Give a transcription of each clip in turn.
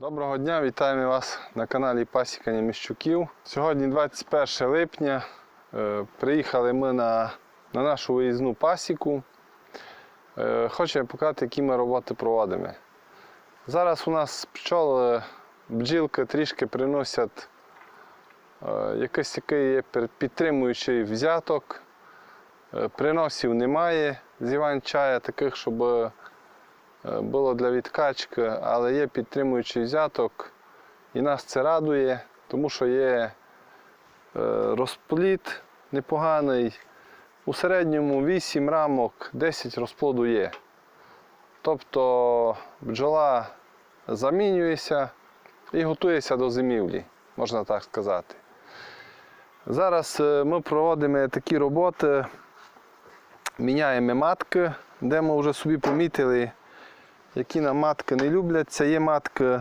Доброго дня, вітаємо вас на каналі Пасікання Міщуків. Сьогодні 21 липня. Е, Приїхали ми на, на нашу виїзну пасіку. Е, Хочемо показати, які ми роботи проводимо. Зараз у нас пчоли, бджілки трішки приносять е, якийсь такий підтримуючий взяток. Приносів немає з Іван-чая, таких, щоб було для відкачки, але є підтримуючий взяток. І нас це радує, тому що є е, розпліт непоганий. У середньому 8 рамок, 10 розплоду є. Тобто бджола замінюється і готується до зимівлі, можна так сказати. Зараз е, ми проводимо такі роботи, міняємо матки, де ми вже собі помітили, які нам матки не люблять. Це є матки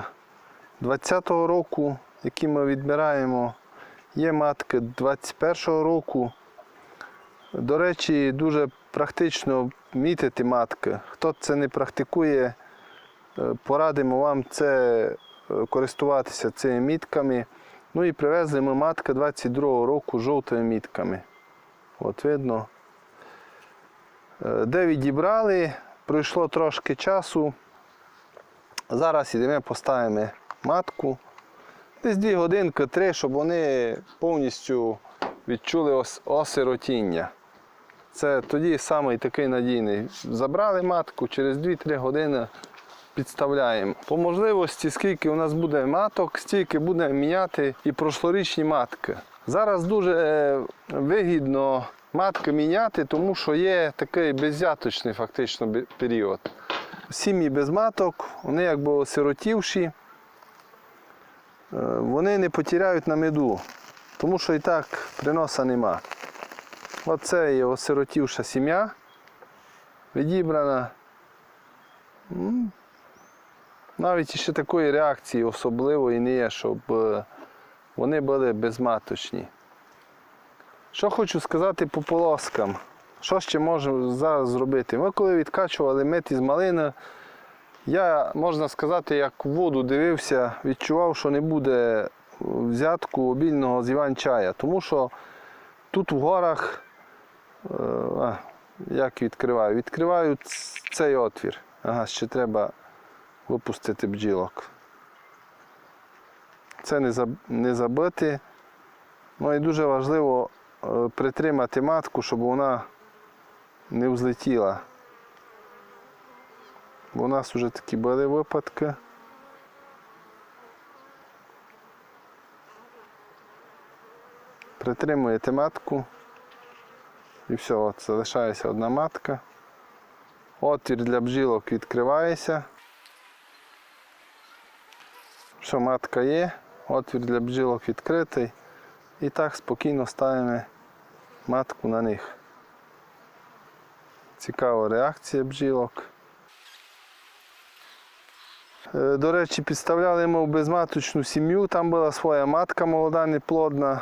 20-го року, які ми відбираємо. Є матки 21-го року. До речі, дуже практично мітити матки. Хто це не практикує, е, порадимо вам це е, користуватися цими мітками. Ну і привезли ми матки 22-го року жовтими мітками. От видно. Е, Де відібрали, пройшло трошки часу. Зараз ідемо, поставимо матку. Десь 2 годинки, 3, щоб вони повністю відчули ос- осиротіння. Це тоді самий такий надійний. Забрали матку, через 2-3 години підставляємо. По можливості, скільки у нас буде маток, стільки будемо міняти і прошлорічні матки. Зараз дуже е, вигідно матки міняти, тому що є такий беззяточний фактично період. Сім'ї без маток, вони якби осиротівші, е, вони не потеряють на меду, тому що і так приноса нема. Оце є осиротівша сім'я, відібрана. Навіть ще такої реакції особливої не є, щоб е, вони були безматочні. Що хочу сказати по полоскам. Що ще можемо зараз зробити? Ми коли відкачували мед із малини, я, можна сказати, як в воду дивився, відчував, що не буде взятку обільного з Іван-чая. Тому що тут в горах, е, як відкриваю? Відкриваю цей отвір. Ага, ще треба випустити бджілок. Це не, забити. Ну і дуже важливо притримати матку, щоб вона не взлетіла. Бо у нас вже такі були випадки. Притримуєте матку. І все, от залишається одна матка. Отвір для бджілок відкривається. Все, матка є, отвір для бджілок відкритий. І так спокійно ставимо матку на них. Цікава реакція бджілок. Е, До речі, підставляли ми в безматочну сім'ю, там була своя матка молода, неплодна.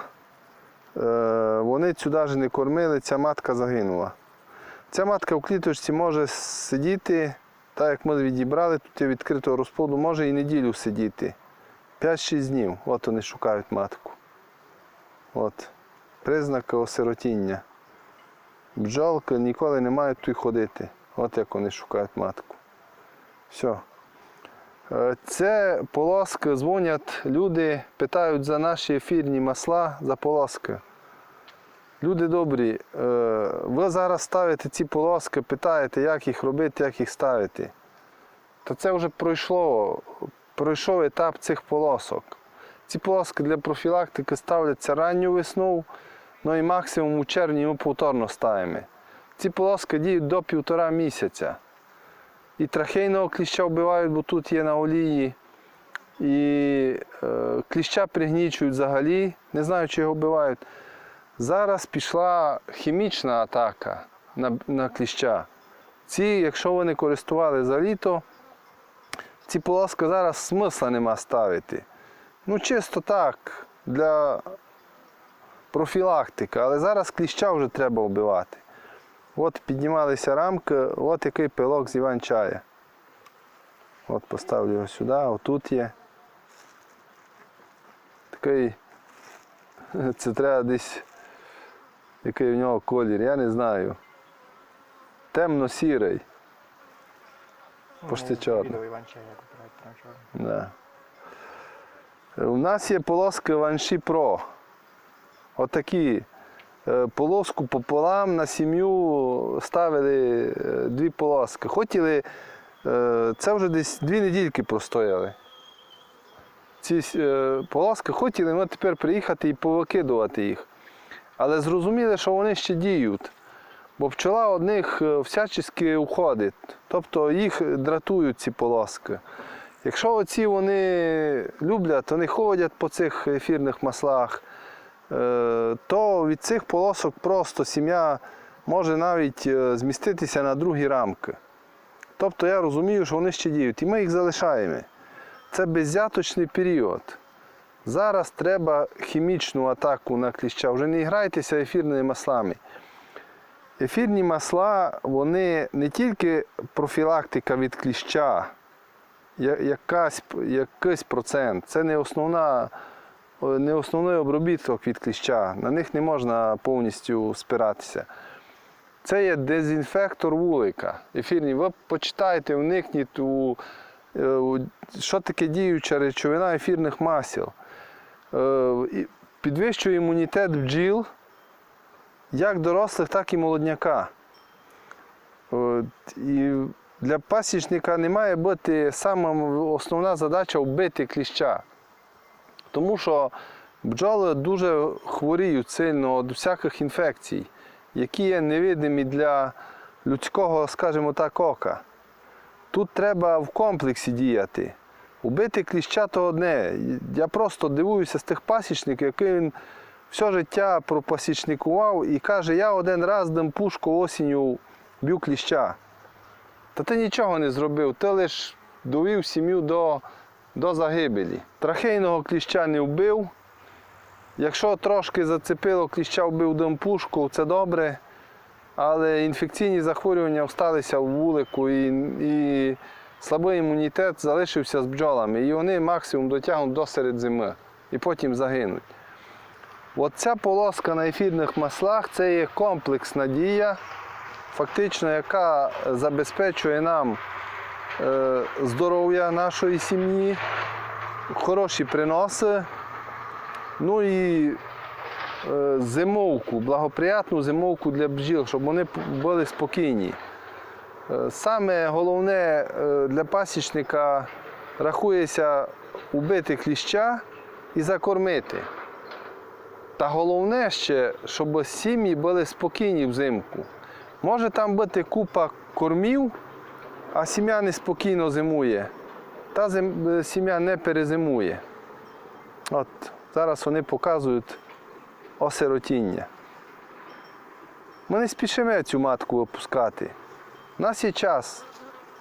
Е, Вони цю навіть не кормили, ця матка загинула. Ця матка в кліточці може сидіти, так як ми відібрали, тут є відкритого розплоду, може і неділю сидіти. 5-6 днів. От вони шукають матку. От. Признаки осиротіння. Бджолки ніколи не мають тут ходити. От як вони шукають матку. Все. Це полоски дзвонять, люди питають за наші ефірні масла, за полоски. Люди добрі, е, ви зараз ставите ці полоски, питаєте, як їх робити, як їх ставити. То це вже пройшло, пройшов етап цих полосок. Ці полоски для профілактики ставляться ранню весну, ну і максимум у червні ми повторно ставимо. Ці полоски діють до півтора місяця. І трахейного кліща вбивають, бо тут є на олії. І е, кліща пригнічують взагалі, не знаю, чи його вбивають. Зараз пішла хімічна атака на, на кліща. Ці, якщо вони користували за літо, ці полоски зараз смисла нема ставити. Ну, чисто так, для профілактики, але зараз кліща вже треба вбивати. От піднімалися рамки, от який пилок з Іван-чая. От поставлю його сюди, отут є. такий. Це треба десь. Який в нього колір, я не знаю. Темно-сірий. Пошти чорний. Обирають прям чорний. Да. У нас є полоски Ванші Pro. Отакі. Е, Полоску пополам на сім'ю ставили е, дві полоски. Хотіли, е, це вже десь дві недільки простояли. Ці полоски хотіли ми тепер приїхати і повикидувати їх. Але зрозуміли, що вони ще діють. Бо пчола одних всячески уходить. Тобто їх дратують ці полоски. Якщо оці вони люблять, вони ходять по цих ефірних маслах, е, то від цих полосок просто сім'я може навіть е, зміститися на другі рамки. Тобто я розумію, що вони ще діють. І ми їх залишаємо. Це беззяточний період. Зараз треба хімічну атаку на кліща. Вже не грайтеся ефірними маслами. Ефірні масла, вони не тільки профілактика від кліща, якась, якийсь процент. Це не, основна, не основний обробіток від кліща. На них не можна повністю спиратися. Це є дезінфектор вулика. Ефірні. Ви почитайте, вникніть у, у що таке діюча речовина ефірних масел. Е, Підвищує імунітет бджіл як дорослих, так і молодняка. І для пасічника не має бути сама основна задача вбити кліща. Тому що бджоли дуже хворіють сильно від всяких інфекцій, які є невидимі для людського, скажімо так, ока. Тут треба в комплексі діяти. Убити кліща то одне. Я просто дивуюся з тих пасічників, які він все життя пропасічникував і каже, я один раз дам пушку осінню б'ю кліща. Та ти нічого не зробив, ти лише довів сім'ю до, до загибелі. Трахейного кліща не вбив. Якщо трошки зацепило кліща, вбив дам пушку, це добре. Але інфекційні захворювання осталися в вулику і, і слабий імунітет залишився з бджолами. І вони максимум дотягнуть до серед зими і потім загинуть. От ця полоска на ефірних маслах це є комплексна дія, фактично, яка забезпечує нам е, здоров'я нашої сім'ї, хороші приноси, ну і е, зимовку, благоприятну зимовку для бджіл, щоб вони були спокійні. Е, Саме головне для пасічника рахується убити кліща і закормити. Та головне ще, щоб сім'ї були спокійні взимку. Може там бути купа кормів, а сім'я неспокійно зимує. Та зим- е, сім'я не перезимує. От зараз вони показують осиротіння. Ми не спішимо цю матку випускати. У нас є час.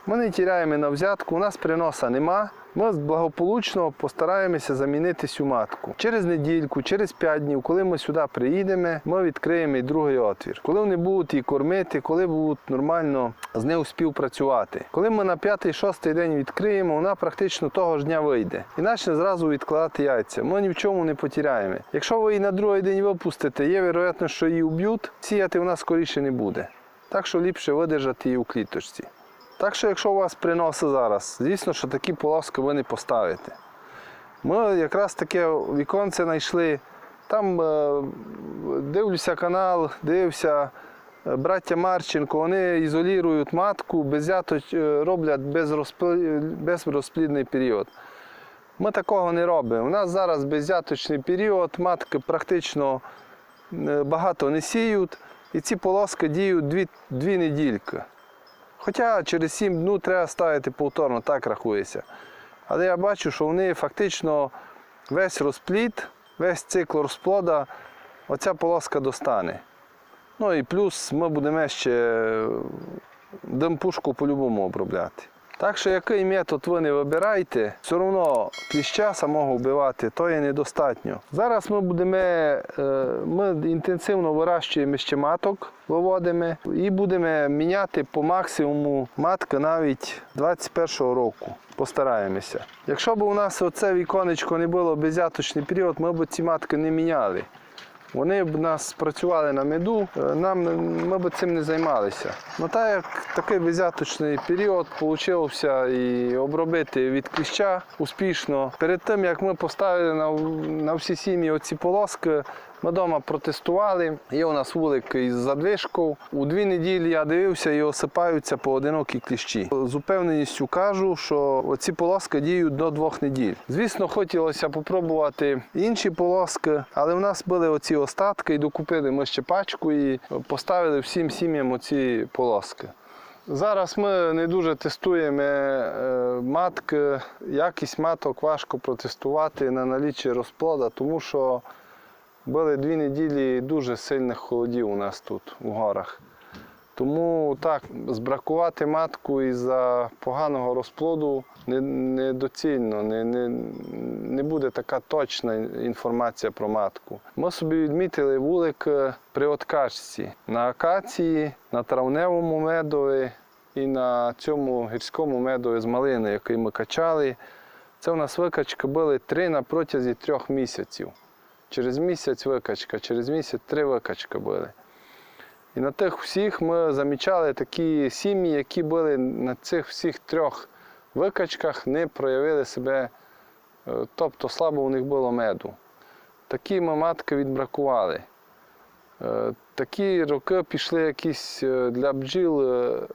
Ми не тіряємо на взятку, у нас приноса нема. Ми благополучно постараємося замінити цю матку. Через недільку, через 5 днів, коли ми сюди приїдемо, ми відкриємо і другий отвір. Коли вони будуть її кормити, коли будуть нормально з нею співпрацювати. Коли ми на п'ятий-шостий день відкриємо, вона практично того ж дня вийде. І почне зразу відкладати яйця. Ми ні в чому не потіряємо. Якщо ви її на другий день випустите, є вероятність, що її вб'ють, сіяти вона скоріше не буде. Так що ліпше видержати її у кліточці. Так що, якщо у вас приноси зараз, звісно, що такі полоски ви не поставите. Ми якраз таке віконце знайшли. Там е, дивлюся канал, дивився е, браття Марченко, вони ізолюють матку, беззято е, роблять безрозплідний період. Ми такого не робимо. У нас зараз беззяточний період, матки практично багато не сіють, і ці полоски діють дві, дві недільки. Хоча через 7 днів треба ставити повторно, так рахується. Але я бачу, що вони фактично весь розплід, весь цикл розплода, оця полоска достане. Ну і плюс ми будемо ще демпушку по-любому обробляти. Так що який метод ви не вибирайте, все одно кліща самого вбивати то є недостатньо. Зараз ми будемо, е, ми інтенсивно вирощуємо ще маток, виводимо і будемо міняти по максимуму матки навіть 21-го року. постараємося. Якщо б у нас оце віконечко не було безяточний період, ми б ці матки не міняли. Вони б нас працювали на меду, е, нам ми б цим не займалися. Ну так як такий безяточний період получився і обробити від кліща успішно. Перед тим як ми поставили на, на всі сім'ї оці полоски, ми вдома протестували. Є у нас вулик із задвижкою. У дві неділі я дивився і осипаються поодинокі кліщі. З упевненістю кажу, що оці полоски діють до двох неділь. Звісно, хотілося попробувати інші полоски, але в нас були оці остатки, і докупили ми ще пачку і поставили всім сім'ям оці полоски. Зараз ми не дуже тестуємо е, матки. Якість маток важко протестувати на наліччя розплода, тому що були дві неділі дуже сильних холодів у нас тут у горах. Тому так, збракувати матку із-за поганого розплоду недоцільно, не, не, не буде така точна інформація про матку. Ми собі відмітили вулик е, при откачці на акації, на травневому медові і на цьому гірському медові з малини, який ми качали. Це у нас викачки були три на протязі трьох місяців. Через місяць викачка, через місяць три викачки були. І на тих всіх ми замічали такі сім'ї, які були на цих всіх трьох викачках, не проявили себе, е, тобто слабо у них було меду. Такі ми матки відбракували. Е, Такі роки пішли якісь е, для бджіл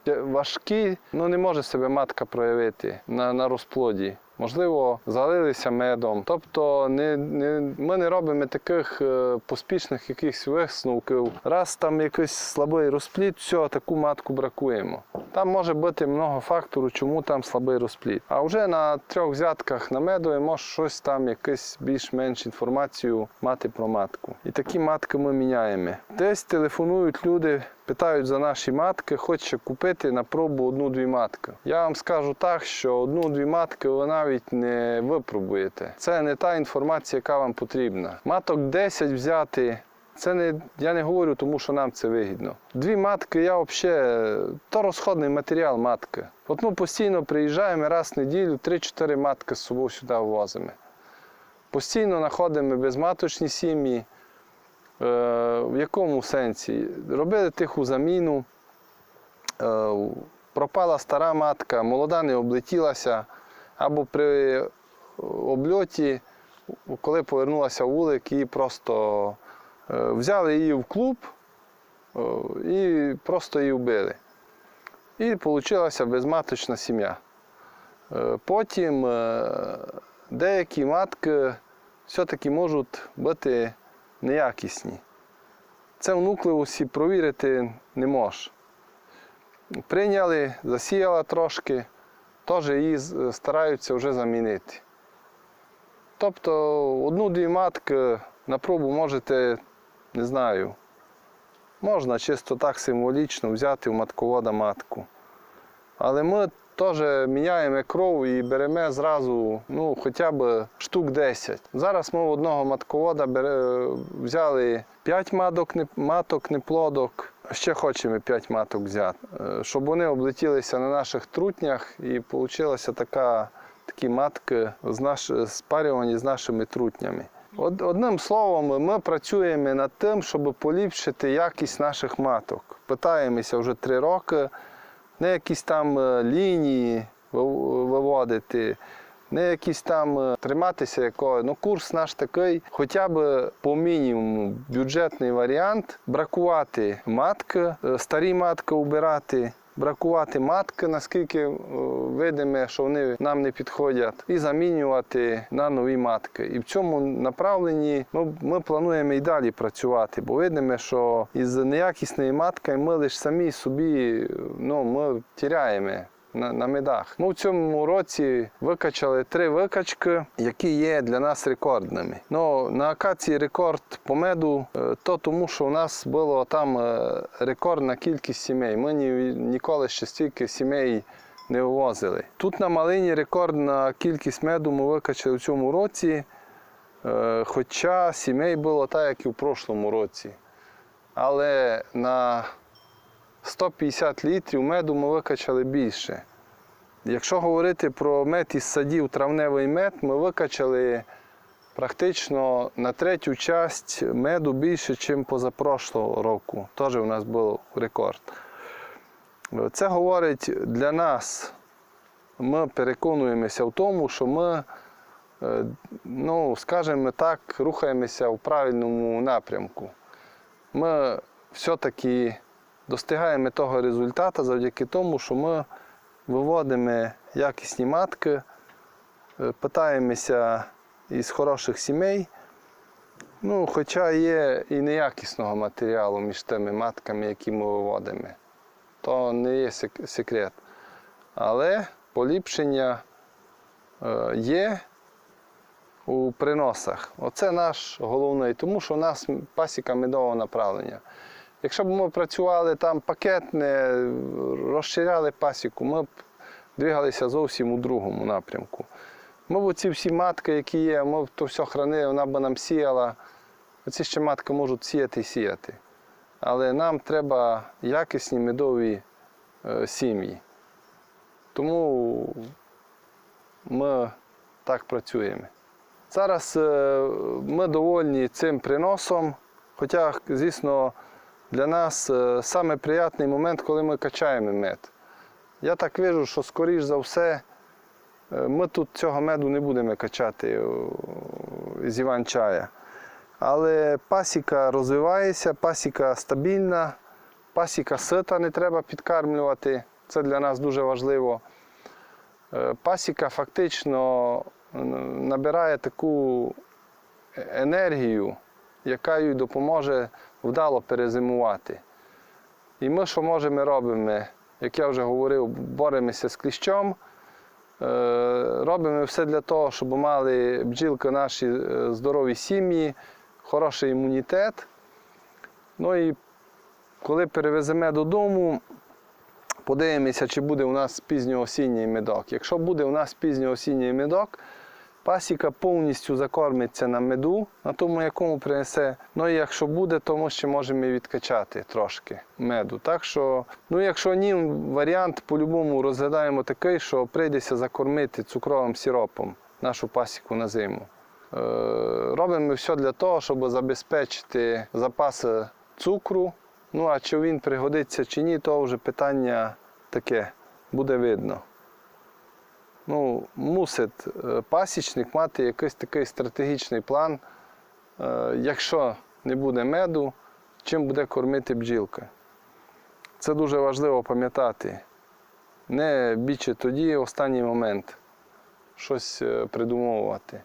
важкі, ну не може себе матка проявити на, на розплоді. Можливо, залилися медом. Тобто не, не, ми не робимо таких е, поспішних якихось висновків. Раз там якийсь слабий розплід, все, таку матку бракуємо. Там може бути много фактору, чому там слабий розплід. А вже на трьох взятках на медові може щось там, якусь більш-менш інформацію мати про матку. І такі матки ми міняємо. Десь телефонують люди, питають за наші матки, хоче купити на пробу одну-дві матки. Я вам скажу так, що одну-дві матки ви навіть не випробуєте. Це не та інформація, яка вам потрібна. Маток 10 взяти. Це не я не говорю, тому що нам це вигідно. Дві матки, я взагалі то розходний матеріал матки. От ми постійно приїжджаємо раз в неділю, 3-4 матки з собою сюди ввозимо. Постійно знаходимо безматочні сім'ї. Е, в якому сенсі? Робили тиху заміну, е, пропала стара матка, молода не облетілася, або при обльоті, коли повернулася вулик, її просто е, взяли її в клуб е, і просто її вбили. І вийшла безматочна сім'я. Е, Потім е, деякі матки все-таки можуть бути неякісні. Це в нуклеусі провірити не можеш. Прийняли, засіяла трошки, теж її стараються вже замінити. Тобто одну-дві матки на пробу можете, не знаю, можна чисто так символічно взяти в матковода матку. Але ми теж міняємо кров і беремо зразу ну, хоча б штук 10. Зараз ми в одного матковода бере, взяли 5 маток, не- маток неплодок. Ще хочемо 5 маток взяти, е, щоб вони облетілися на наших трутнях і вийшла така, такі матки з наш, спарювані з нашими трутнями. Од- Одним словом, ми працюємо над тим, щоб поліпшити якість наших маток. Питаємося вже три роки, не якісь там е, лінії виводити, не якісь там е, триматися якого. Ну, курс наш такий, хоча б по мінімуму бюджетний варіант, бракувати матки, е, старі матки убирати. Бракувати матки, наскільки видиме, що вони нам не підходять, і замінювати на нові матки. І в цьому направленні ну, ми плануємо і далі працювати, бо видимо, що із неякісною маткою ми лише самі собі ну, ми тіряємо на, на медах. Ми в цьому році викачали три викачки, які є для нас рекордними. Ну, на акації рекорд по меду, е, то тому, що у нас було там е, рекордна кількість сімей. Ми ні, ніколи ще стільки сімей не вивозили. Тут на малині рекордна кількість меду ми викачали в цьому році, е, хоча сімей було так, як і в прошлому році. Але на 150 літрів меду ми викачали більше. Якщо говорити про мед із садів травневий мед, ми викачали практично на третю часть меду більше, ніж позапрошлого року. Теж у нас був рекорд. Це говорить для нас, ми переконуємося в тому, що ми, е, ну, скажімо так, рухаємося в правильному напрямку. Ми все-таки достигаємо того результату завдяки тому, що ми виводимо якісні матки, е, питаємося із хороших сімей. Ну, хоча є і неякісного матеріалу між тими матками, які ми виводимо. То не є секрет. Але поліпшення е, є у приносах. Оце наш головний, тому що у нас пасіка медового направлення. Якщо б ми працювали там пакетне, розширяли пасіку, ми б двигалися зовсім у другому напрямку. Ми б оці всі матки, які є, ми б то все хранили, вона б нам сіяла. Оці ще матки можуть сіяти і сіяти. Але нам треба якісні медові е, сім'ї. Тому ми так працюємо. Зараз е, ми довольні цим приносом, хоча, звісно, для нас е, саме приємний момент, коли ми качаємо мед. Я так вижу, що скоріш за все е, ми тут цього меду не будемо качати о, з Іван-чая. Але пасіка розвивається, пасіка стабільна, пасіка сита не треба підкармлювати. Це для нас дуже важливо. Е, Пасіка фактично е, набирає таку енергію, яка їй допоможе вдало перезимувати. І ми, що можемо, робимо, як я вже говорив, боремося з кліщом. Е, Робимо все для того, щоб мали бджілки наші е, здорові сім'ї, хороший імунітет. Ну і коли перевеземо додому, подивимося, чи буде у нас пізньоосінній медок. Якщо буде у нас пізньоосінній медок, пасіка повністю закормиться на меду, на тому, якому принесе. Ну і якщо буде, то ми ще можемо відкачати трошки меду. Так що, ну якщо ні, варіант по-любому розглядаємо такий, що прийдеться закормити цукровим сиропом нашу пасіку на зиму. Е, Робимо все для того, щоб забезпечити запаси цукру. Ну а чи він пригодиться чи ні, то вже питання таке буде видно. Ну, мусить е, пасічник мати якийсь такий стратегічний план, е, якщо не буде меду, чим буде кормити бджілка. Це дуже важливо пам'ятати. Не більше тоді, останній момент, щось е, придумовувати.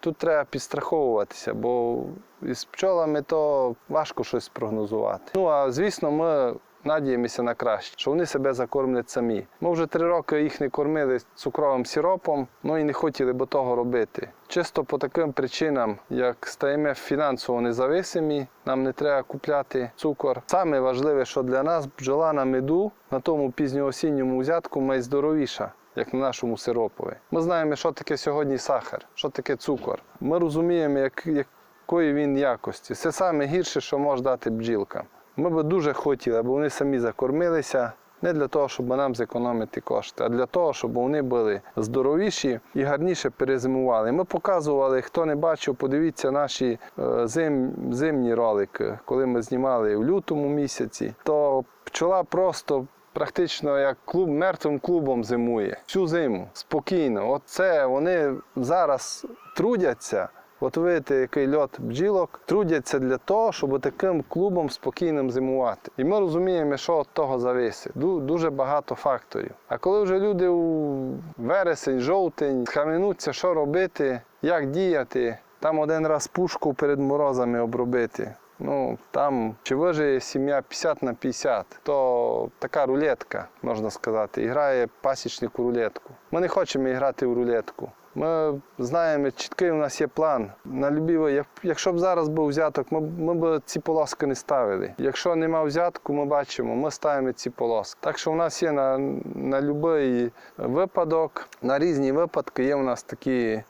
Тут треба підстраховуватися, бо із пчолами то важко щось прогнозувати. Ну а звісно, ми надіємося на краще, що вони себе закормлять самі. Ми вже три роки їх не кормили цукровим сиропом, ну і не хотіли б того робити. Чисто по таким причинам, як стаємо фінансово независимі, нам не треба купляти цукор. Саме важливе, що для нас бджола на меду на тому пізньоосінньому взятку найздоровіша як на нашому сиропові. Ми знаємо, що таке сьогодні сахар, що таке цукор. Ми розуміємо, як, якої він якості. Це саме гірше, що може дати бджілкам. Ми би дуже хотіли, аби вони самі закормилися. Не для того, щоб нам зекономити кошти, а для того, щоб вони були здоровіші і гарніше перезимували. Ми показували, хто не бачив, подивіться наші е, зим, зимні ролики, коли ми знімали в лютому місяці, то пчола просто практично як клуб мертвим клубом зимує всю зиму спокійно. Оце вони зараз трудяться. От видите, який льот бджілок трудяться для того, щоб таким клубом спокійним зимувати. І ми розуміємо, що від того зависить. Дуже багато факторів. А коли вже люди у вересень, жовтень схаменуться, що робити, як діяти, там один раз пушку перед морозами обробити. Ну, там чи вижиє сім'я 50 на 50, то така рулетка, можна сказати, грає пасічник рулетку. Ми не хочемо грати в рулетку. Ми знаємо, чіткий у нас є план. На любі, якщо б зараз був взяток, ми, ми б ці полоски не ставили. Якщо нема взятку, ми бачимо, ми ставимо ці полоски. Так що у нас є на, на будь-який випадок, на різні випадки є у нас такі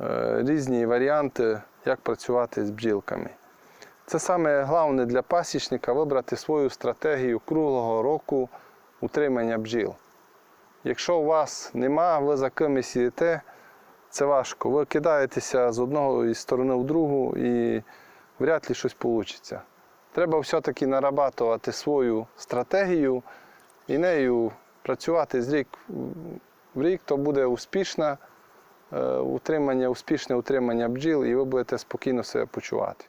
е, різні варіанти, як працювати з бджілками. Це саме головне для пасічника вибрати свою стратегію круглого року утримання бджіл. Якщо у вас нема, ви за кимось їдете, це важко. Ви кидаєтеся з одного сторони в другу і вряд ли щось вийде. Треба все-таки нарабатувати свою стратегію і нею працювати з рік в рік, то буде успішне утримання, успішне утримання бджіл, і ви будете спокійно себе почувати.